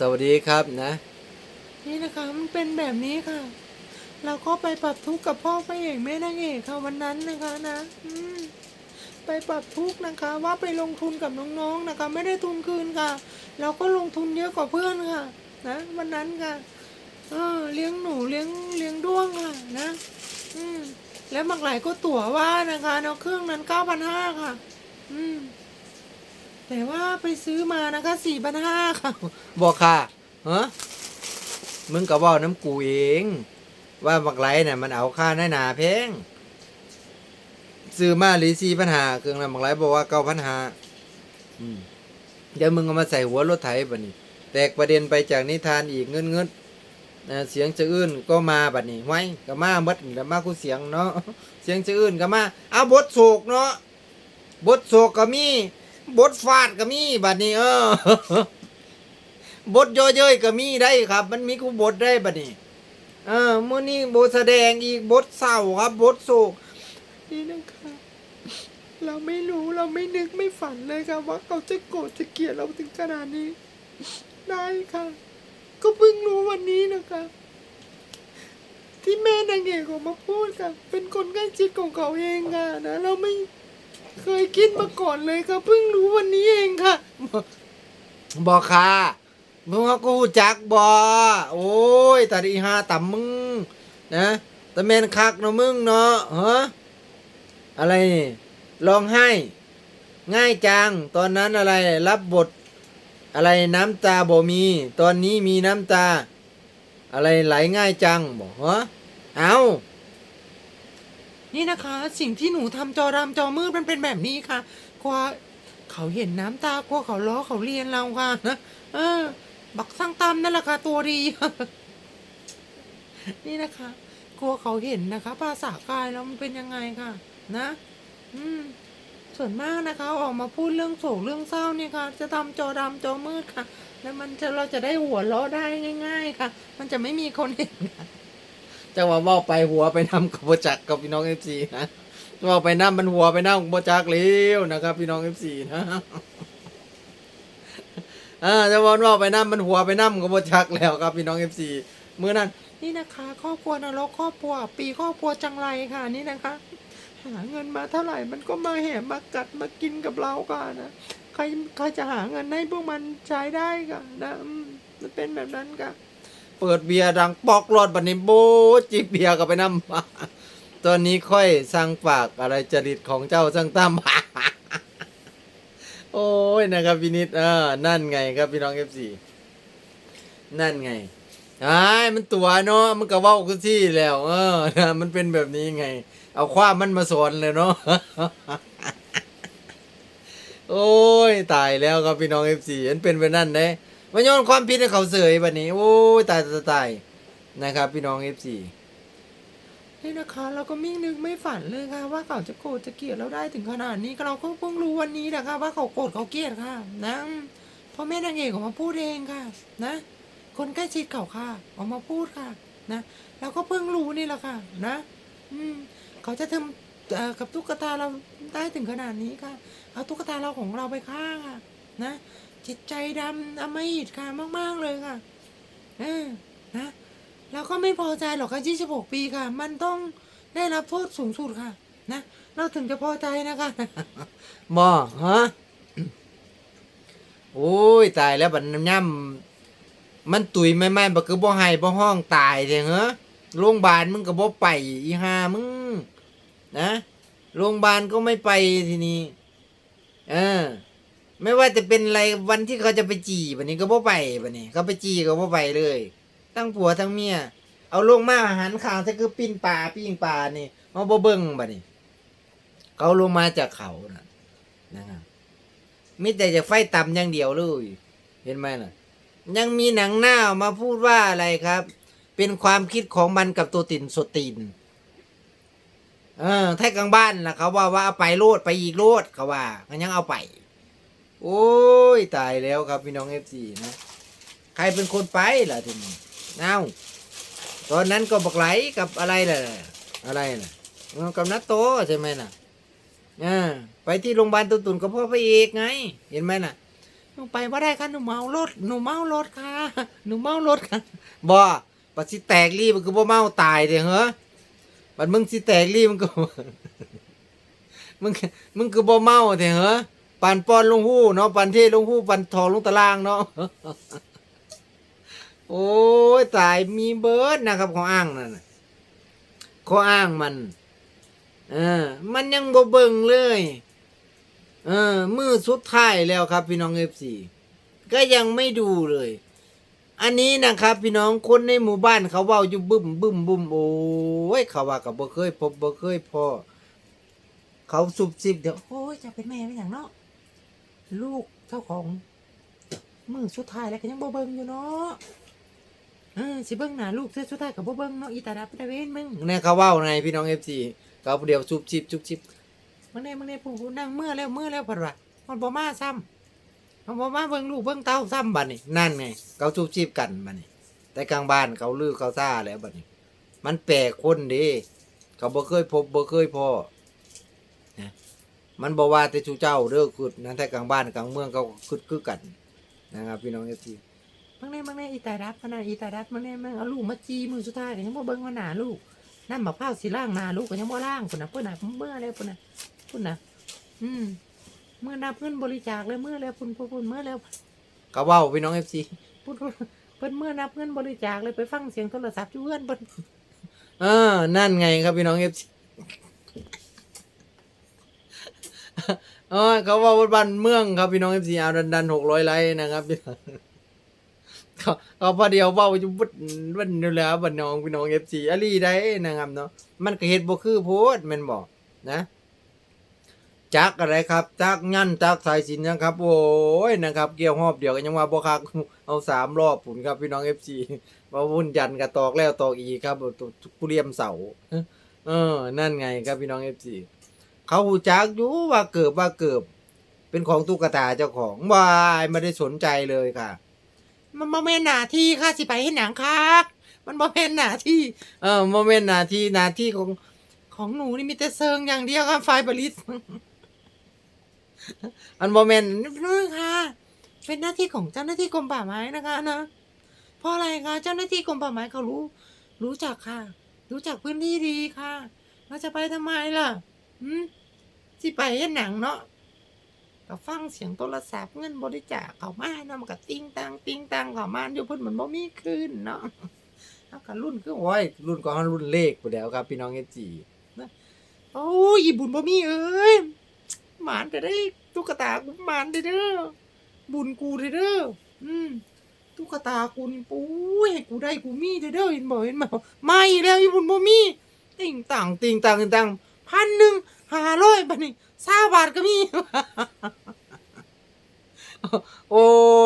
สวัสดีครับนะ นี่นะคะมันเป็นแบบนี้ค่ะ เราก็ไปปรับทุกข์กับพ่อพระเอกแม่นางเอกค่ะวันนั้นนะคะนะอืมไปปรับทุกข์นะคะ ว่าไปลงทุนกับน้องๆนะคะ ไม่ได้ทุนคืนค่ะ เราก็ลงทุนเยอะกว่าเพื่อนค่ะ นะวันนั้นค่ะ เออเลี้ยงหนูเลี้ยงเลี้ยงด้วงค่ะนะ อืมแล้วบางหลายก็ตั๋วว่านะคะเนาะเครื่องนั้นเก้าพันห้าค่ะ อืม แต่ว่าไปซื้อมานะคะสี่พันห้าค่ะบอกค่ะฮะมึงก็บอกน้ำกูเอง ว่าบักไหลเนี่ยมันเอาค่าหน้าหนาแพงซื้อมาหรือสี่ปัญหาเครื่องนั้นบักไหลบอกว่าเก้าพันหาเดี๋ยวมึงเอามาใส่หัวรถไถบัดนี้ แตกประเด็นไปจากนิทานอีกเงินเงินนะเสียงจะอื่นก็มาบัดนี้ไว้ก็มาเมดแล้วมากูเสียงเนาะเสียงจะอื่นก็มาเอาบทโศกเนาะบทโศกก็มี บทฟาดก็มีบัดนี้ เออบทย่อเย้ยก็มีได้ครับ มันมีกูบทได้บัดนี้ เออมื้อนี้บทแสดงอีกบทเศร้าครับ บทโศกนี่นะคะเราไม่รู้เราไม่นึกไม่ฝันเลยค่ะว่าเขาจะโกรธจะเกลียดเราถึงขนาดนี้ ได้ค่ะ ก็เพิ่งรู้วันนี้นะคะที่แม่นางเอกออกมาพูดค่ะ เป็นคนใกล้ชิดของเขาเองค่ะนะ เราไม่ เคยคิดมาก่อนเลยค่ะเพิ่งรู้วันนี้เองค่ะ บอกค่ะมึงว่ากูจักบอโอ้ยตาดีหาต่ำมึงนะต่แมนคักเนาะมึงเนาะฮะอะไรร้องไห้ ง่ายจัง ตอนนั้นอะไรรับบท อะไรน้ำตาบ่มี ตอนนี้มีน้ำตา อะไรไหลง่ายจังบอกฮะเอา นี่นะคะ สิ่งที่หนูทำจอดำจอมืดมันเป็นแบบนี้ค่ะกลัวเขาเห็นน้ำตากลัวเขาล้อเขาเรียนเราค่ะนะเออ บักสร้างตามนั่นแหละค่ะตัวดี นี่นะคะ กลัวเขาเห็นนะคะ ภาษากายแล้วมันเป็นยังไงค่ะ นะ อืมส่วนมากนะคะออกมาพูดเรื่องโศกเรื่องเศร้าเนี่ยค่ะ จะทำจอดำจอมืดค่ะ แล้วมันจะเราจะได้หัวเราะได้ง่าย ๆ ค่ะ มันจะไม่มีคนเห็นค่ะ จังหวะว่าไปหัวไปน้ำกับโบจักกับพี่น้องเอฟซีนะว่าไปน้ำมันหัวไปน้ำกบโบจักเลี้ยวนะครับ พี่น้องเอฟซีนะอ่าจะว่าว่าไปน้ำมันหัวไปน้ำกับโบจักแล้วครับพี่น้องเอฟซีเมื่อนั้นนี่นะคะครอบครัวนรกครอบครัว ปีครอบครัวจังไรค่ะ นี่นะคะ หาเงินมาเท่าไหร่มันก็มาแห่มากัดมากินกับเราค่ะนะใครใครจะหาเงินให้พวกมันใช้ได้ค่ะนะมันเป็นแบบนั้นค่ะ เปิดเบียร์ดังปอกรอดบันนี้โบจิบเบียร์กับไปน้ำตอนนี้ค่อยสร้างฝากอะไรจริตของเจ้าสร้างตั้มโอ้ยนะครับพี่นิดเออนั่นไงครับพี่น้องเอฟซีนั่นไงไอ้มันตัวเนาะมันก็ว้ากันที่แล้ว เออนะมันเป็นแบบนี้ไง เอาความมันมาสอนเลยเนาะโอ้ยตายแล้วครับพี่น้องเอฟซีมันเป็นไปนั่นเด้ มันโยนความผิดให้เขาเสยแบบนี้ โอ้ยตายตายตายนะครับ พี่น้องเอฟซีนี่นะคะเราก็ไม่งนึกไม่ฝันเลยค่ะ ว่าเขาจะโกรธจะเกลียดเราได้ถึงขนาดนี้เราก็เพิ่งรู้วันนี้นะคะว่าเขาโกรธเขาเกลียดค่ะ นะพ่อแม่นางเอกออกมาพูดเองค่ะ นะ คนใกล้ชิดเขาค่ะ ออกมาพูดค่ะ นะเราก็เพิ่งรู้นี่แหละค่ะ นะ อืม เขาจะทำกับตุ๊กตาเราได้ถึงขนาดนี้ค่ะ เอาตุ๊กตาเราของเราไปฆ่าค่ะ นะ จิตใจดำอำมหิตค่ะมาก ๆ เลยค่ะเออนะเราก็ไม่พอใจหรอกค่ะ26 ปีค่ะ มันต้องได้รับโทษสูงสุดค่ะ นะเราถึงจะพอใจนะคะหมอฮะโอ้ยตายแล้วบัดน้ำย่ำมันตุยไม่ไม่บักคือบ่ให้บ่ห้องตายเถอะเหรอโรงพยาบาลมึงก็บ่ไปอีห่ามึงนะโรงพยาบาลก็ไม่ไปทีนี้เออ ไม่ว่าจะเป็นอะไรวันที่เขาจะไปจีบันนี้ก็บ่ไปบันนี้เขาไปจีก็บ่ไปเลยทั้งผัวทั้งเมียเอาลงมาอาหารข้างถ้าคือปิ้นปลาปิ้งปลานี่มาบ่เบิ่งบัดนี้ เขาลงมาจากเขานะนะครับมิแต่จะไฟต่ำอย่างเดียวเลยเห็นไหมล่ะ ยังมีหนังหน้ามาพูดว่าอะไรครับ เป็นความคิดของมันกับตัวตินสตินเออถ้ากลางบ้านล่ะเขาว่าว่าเอาไปโลดไปอีกโลดเขาว่ามันยังเอาไป โอ้ยตายแล้วครับพี่น้องเอฟซีนะใครเป็นคนไปล่ะทีนี้เอ้าตอนนั้นก็บอกไหลกับอะไรล่ะ อะไรล่ะกับนัตโตใช่ไหมล่ะอ่าไปที่โรงพยาบาลตุนกับพ่อพระเอกไง เห็นไหมน่ะหนูไปว่าได้ค่ะหนูเมารถหนูเมารถค่ะหนูเมารถค่ะบ่ปัดสิแตกรีมันคือบ่เมาตายเด้เหรอบัดมึงสิแตกรีมันก็มึงมึงคือบ่เมาเด้เหรอ ปันปอนลงหู้เนาะปันเทลงหู้ปันทองลงตารางเนาะโอ้ยตายมีเบิร์ดนะครับข้ออ้างนั่นข้ออ้างมัน เออ มันยังบ่เบิ่งเลย เออ มือสุดท้ายแล้วครับ พี่น้องเอฟซีก็ยังไม่ดูเลย อันนี้นะครับ พี่น้องคนในหมู่บ้านเขาเว้าอยู่บึ้มบึ้มบึ้มโอ้ยเขาว่ากับบ่เคยพบบ่เคยพอเขาสุบสิบเดี๋ยวโอ้ยจะเป็นแม่เป็นอย่างเนาะ ลูกเจ้าของมือสุดท้ายแล้วก็ยังบ่เบิ่งอยู่เนาะเออสิเบิ่งหน้าลูกเธอสุดท้ายก็บ่เบิ่งเนาะอีตาดับตะเวนมึงเนี่ยเขาเว้าในพี่น้องเอฟซีเขาเดี๋ยวสุบสิบสุบสิบมึงเนี่ยมึงเนี่ยผู้ผู้นั่งเมื่อแล้วเมื่อแล้วพัดว่ามันบ่มาซ้ำมันบ่มาเบิ่งลูกเบิ่งเต้าซ้ำบัดนี้นั่นไงเขาสุบสิบกันบัดนี้ แต่กลางบ้านเขาลือเขาซ่าแล้วบัดนี้ มันแปลกคนเดิเขาบ่เคยพบบ่เคยพอนะ มันบอกว่าแต่ชูเจ้าเด้อคือนะแต่กลางบ้านกลางเมืองเขาคือคือกันนะครับพี่น้องเอฟซีมึงเนี่ยมึงเนี่ยอีตาดับขนาดอีตาดับมึงเนี่ยมึงเอาลูกมาจีมือสุดท้ายก็ยังบ่เบิ่งว่าหน้าลูกนั่นมะพร้าวสิล่างหน้าลูกก็ยังบ่ล่างพุ่นน่ะพุ่นน่ะเมื่อแล้วพุ่นน่ะพุ่นน่ะอืมเมื่อนับเงินบริจาคเลยเมื่อแล้วพุ่นพุ่นพุ่นเมื่อแล้วเขาเว้าพี่น้องเอฟซีพุ่นพุ่นเพิ่นเมื่อนับเงินบริจาคเลยไปฟังเสียงโทรศัพท์อยู่เฮือนเพิ่นเออนั่นไงครับพี่น้องเอฟซี เออเขาว่าบ้านเมืองครับพี่น้องเอฟซีอาดันดันหกร้อยไลค์นะครับพี่เขาเขาพอเดียวเว้าอยู่บุดวันอยู่แล้วบันน้องพี่น้องเอฟซีอลีได้นะครับเนาะมันก็เฮ็ดบ่คือโพดแม่นบอกนะจักอะไรครับจักงั้นจักสายสินนะครับ โอ้ยนะครับเกี่ยวหอบเดียวกันยังว่าบ่คักเอาสามรอบผุนครับพี่น้องเอฟซีมาวุ่นยันกับตอกแล้วตอกอีกครับผู้เรียมเสาเออ นั่นไงครับพี่น้องเอฟซี เขาหูจักอยู่ว่าเกิบว่าเกิบ เป็นของตุ๊กตาเจ้าของวายไม่ได้สนใจเลยค่ะ มันบ่แม่นหน้าที่ค่ะสิไปเฮ็ดหนังค่ะมันบ่แม่นหน้าที่ เออโมเมนต์นาที่หนาที่ของของหนูนี่มีแต่เซิงอย่างเดียวค่ะไฟบริสอันโมเมนนู่นค่ะ เป็นหน้าที่ของเจ้าหน้าที่กรมป่าไม้นะคะนะเพราะอะไรคะเจ้าหน้าที่กรมป่าไม้เขารู้ รู้จักค่ะ รู้จักพื้นที่ดีค่ะเราจะไปทำไมล่ะอืม สิไปเฮ็ดหนังเนาะก็ฟังเสียงโทรศัพท์เงินบริจาคเขามาเนาะมันก็ติ้งตังติ้งตังเขามาอยู่เพิ่นเหมือนบ่มีคืนเนาะเอาก็รุ่นคือโอ้ยรุ่นก่อนรุ่นเลขไปแล้วครับ พี่น้องเอจีโอ้ยบุญบ่มีเอ้ยหมานแต่ได้ตุ๊กตากูหมานได้เด้อบุญกูได้เด้ออืมตุ๊กตากูนี่ปุ้ยให้กูได้กูมีได้เด้อเห็นบ่เห็นบ่ไม่แล้วอีบุญบ่มีติ่งต่างติงตังติงตัง พันหนึ่งห้าร้อยบัทนี่สาบาทก็มี โอ้ย